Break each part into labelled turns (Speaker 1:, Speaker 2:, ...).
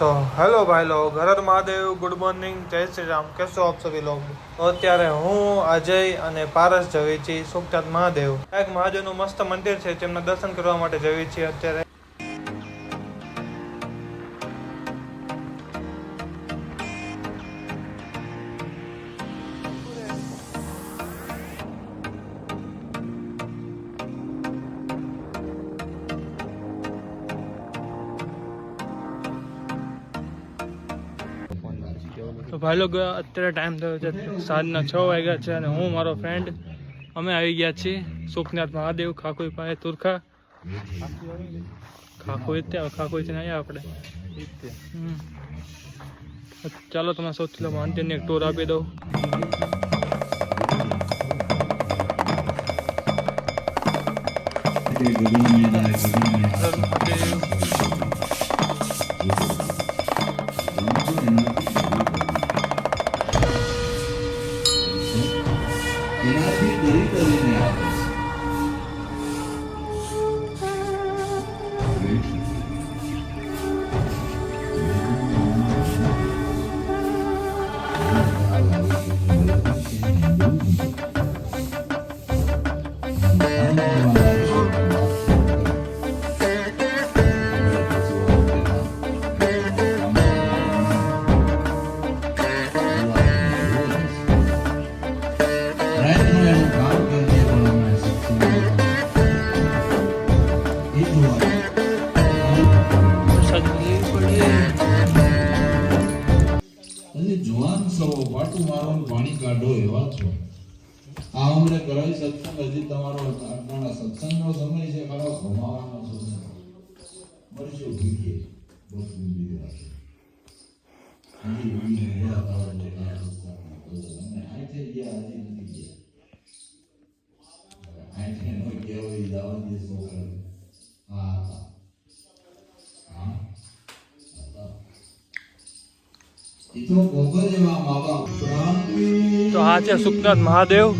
Speaker 1: સો hello ભાઈ લોગ હર મહાદેવ ગુડ મોર્નિંગ જય શ્રી રામ. કેસો આપ સભી લોગ? તો અત્યારે હું, અજય અને પારસ જવી છીએ સુખચાંદ મહાદેવ. એક મહાદેવનું મસ્ત મંદિર છે તેમના દર્શન કરવા માટે જવી છીએ અત્યારે. ભાઈ લોકો અત્યારે ટાઈમ થયો છે સાંજના છ વાગ્યા છે અને હું મારો ફ્રેન્ડ અમે આવી ગયા છીએ સુખનાથ મહાદેવ ખાકોઈ પાસે તુરખા. ખાખોઈ ત્યાં ખાખોઈ થી આવ્યા આપણે. ચાલો તમે સૌથી પહેલા મંદિરની એક ટૂર આપી દઉં. મહાદેવ Amém.
Speaker 2: અને જુવાન સૌ વાટું મારો પાણી કાઢો એવા છો. આ અમને કરાવી સત્સંગ, હજી તમારો આપણા સત્સંગનો સમય છે ખરો ભમાવાનો સમય મરજો ભીખે, બસ ભીગે રાખે હજી ને ગયા તારો જે. અને આંખે ગયા, હજી નથી ગયા. આંખે નો કહેવાય, જવા દે છોકરા હા હા હા હતા. એ તો
Speaker 1: આ છે સુખનાથ મહાદેવ.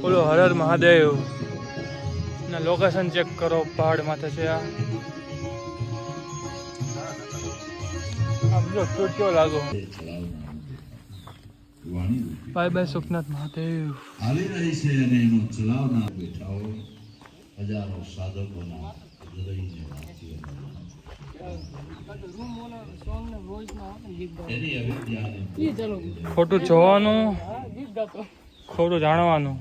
Speaker 1: બોલો હર હર મહાદેવ. ના લોકેશન ચેક કરો પહાડ માથે છે આ. આમ જો લાગો. Bye bye Sukhnath Mahadev.
Speaker 2: હાલી રહી છે અને એનો ચલાવનાર બેઠાઓ હજારો સાધકોના
Speaker 1: ખોટું જોવાનું ખોટું જાણવાનું.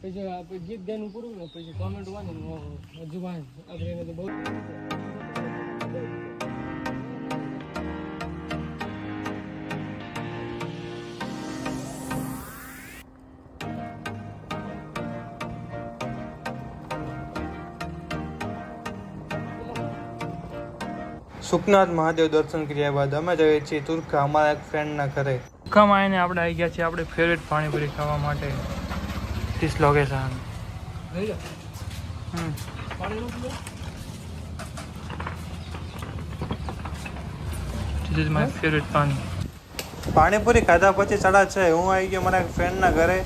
Speaker 3: પછી આપણે ગીત ગાયનું પૂરું ને પછી કોમેન્ટ વાંચે હજુ વાંચ. આપણે બહુ
Speaker 1: સુખનાથ મહાદેવ દર્શન કર્યા બાદ અમે જઈએ છીએ તુર્કા અમારા એક ફ્રેન્ડના ઘરે. તુર્કામાં આવીને આપણે આવી ગયા છીએ આપણે ફેવરેટ પાણીપુરી ખાવા માટે. ધીસ લોકેશન
Speaker 3: પાણી
Speaker 1: પાણીપુરી ખાધા પછી ચડા છે હું આવી ગયો મારા ફ્રેન્ડના ઘરે.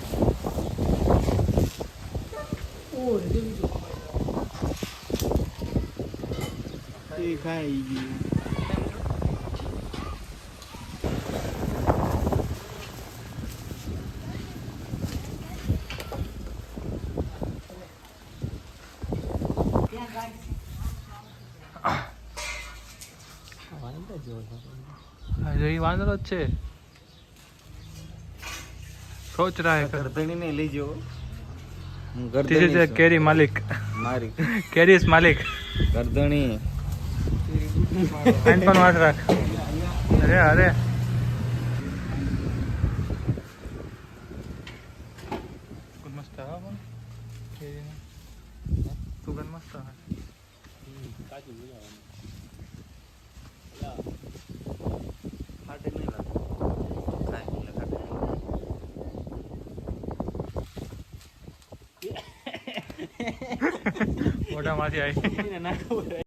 Speaker 1: એ વાંદરો જ છે. સોચ રહા હે
Speaker 4: ગરદણી ને લીજો
Speaker 1: ધીસ ઇઝ કેરી માલિક.
Speaker 4: મારી.
Speaker 1: કેરીસ માલિક.
Speaker 4: ગરદણી
Speaker 1: હેન્ડ પણ વાત રાખ. અરે અરે. તું મસ્ત હા પણ સુગંધ મસ્ત હા મોઢામાંથી આવી.